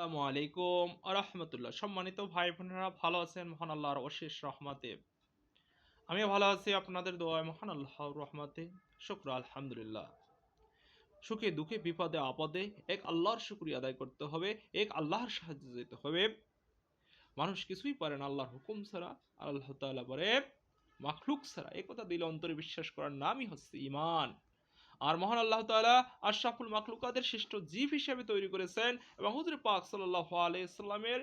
আসসালামু আলাইকুম আরহামতুল্লাহ সম্মানিত ভাই বোনেরা, ভালো আছেন? মহান আল্লাহর অশেষ রহমাতে। আমিও ভালো আছি, আপনাদের দোয়ায় মহান আল্লাহর রহমাতে। শুক্র, আলহামদুলিল্লাহ। সুখে দুঃখে বিপদে আপদে এক আল্লাহর শুক্রিয়া আদায় করতে হবে, এক আল্লাহর সাহায্য যেতে হবে। মানুষ কিছুই পারে না আল্লাহর হুকুম ছাড়া। আল্লাহ তাআলা বলে, মাখলুক ছাড়া এ কথা দিলে অন্তরে বিশ্বাস করার নামই হচ্ছে ইমান আর মহান আল্লাহ তাআলা আশরাফুল মাকলুকাদের শ্রেষ্ঠ জীব হিসেবে তৈরি করেছেন এবং হুজুর পাক সাল্লাল্লাহু আলাইহি সাল্লামের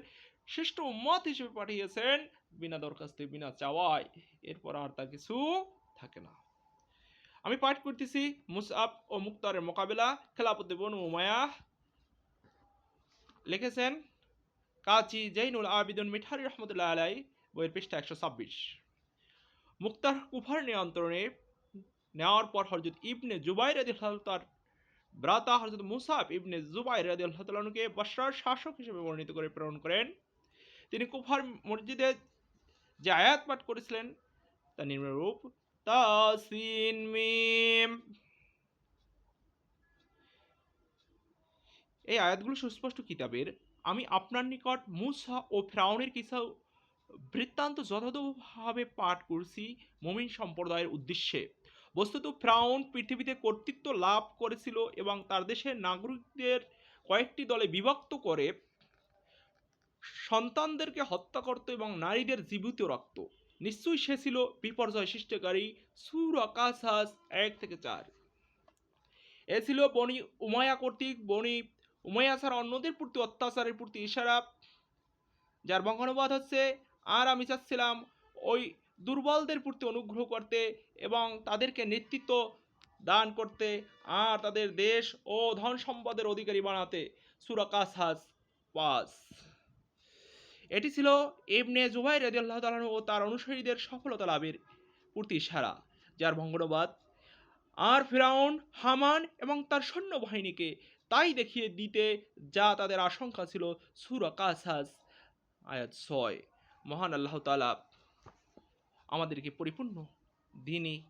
শ্রেষ্ঠ উম্মত হিসেবে পাঠিয়েছেন বিনা দরখাস্তে, বিনা চাওয়ায়। এরপর আর তা কিছু থাকে না। আমি পাঠ করতেছি মুসআব ও মুক্তারের মোকাবেলা। খেলাপতি বনু উমায়া লিখেছেন কাচি জৈনুল আবিদুন মিঠারি রহমতুল্লাহ আলাই বইয়ের পৃষ্ঠা একশো ছাব্বিশ। মুক্তার কুফার নিয়ন্ত্রণে নেওয়ার পর হরজত ইবনে জুবাই রাজি তার ব্রাতা হরজত মুসাফ ইবনে জুবাই রাজি আল্লাহকে বসরার শাসক হিসেবে বর্ণিত করে প্রেরণ করেন। তিনি কুফার মসজিদে যে আয়াত পাঠ করেছিলেন তা নিম্নরূপ তাসিন মিম। এই আয়াতগুলো সুস্পষ্ট কিতাবের। আমি আপনার নিকট মুসা ও ফ্রাউনের কিছু বৃত্তান্ত যথাযথভাবে পাঠ করছি মমিন সম্প্রদায়ের উদ্দেশ্যে। বস্তুত ফ্রাউন পৃথিবীতে কর্তৃত্ব লাভ করেছিল এবং তার দেশের নাগরিকদের কয়েকটি দলে বিভক্ত করে সন্তানদেরকে হত্যা করত এবং নারীদের জীবিত রাখত। নিশ্চয়ই সে ছিল বিপর্যয় সৃষ্টিকারী সুর আকাশাস এক থেকে চার। এ ছিল বনি উমায়া কর্তৃক, বনি উমায়া ছাড়া অন্যদের প্রতি অত্যাচারের প্রতি ইশারা, যার বঙ্গানুবাদ হচ্ছে, আর আমি চাচ্ছিলাম ওই দুর্বলদের প্রতি অনুগ্রহ করতে এবং তাদেরকে নেতৃত্ব দান করতে আর তাদের দেশ ও ধন সম্পদের অধিকারী বানাতে। সুরাকাস হাস পাস এটি ছিল এমনে জুবাই রেদি আল্লাহ তালানু ও তার অনুসারীদের সফলতা লাভের প্রতি ইশারা, যার ভঙ্গনবাদ আর ফিরাউন, হামান এবং তার সৈন্যবাহিনীকে তাই দেখিয়ে দিতে যা তাদের আশঙ্কা ছিল। সুরা কাসাস আয়াত ছয়। মহান আল্লাহ তালা আমাদেরকে পরিপূর্ণ দিনই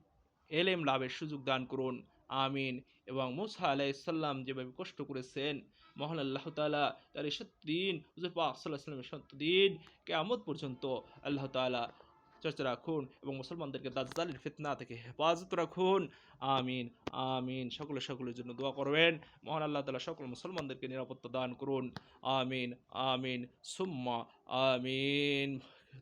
এলেম লাভের সুযোগ দান করুন। আমিন। এবং মুসা আলাইসাল্লাম যেভাবে কষ্ট করেছেন, মহান আল্লাহ তালা তার এই সত্যদিন সাল্লামের সত্যদিন কেয়ামত পর্যন্ত আল্লাহ তালা চর্চা রাখুন এবং মুসলমানদেরকে দাজ্জালের ফিতনা থেকে হেফাজত রাখুন। আমিন আমিন। সকলে সকলের জন্য দোয়া করবেন। মহান আল্লাহ তালা সকল মুসলমানদেরকে নিরাপত্তা দান করুন। আমিন আমিন। সুম্মা, আমিন।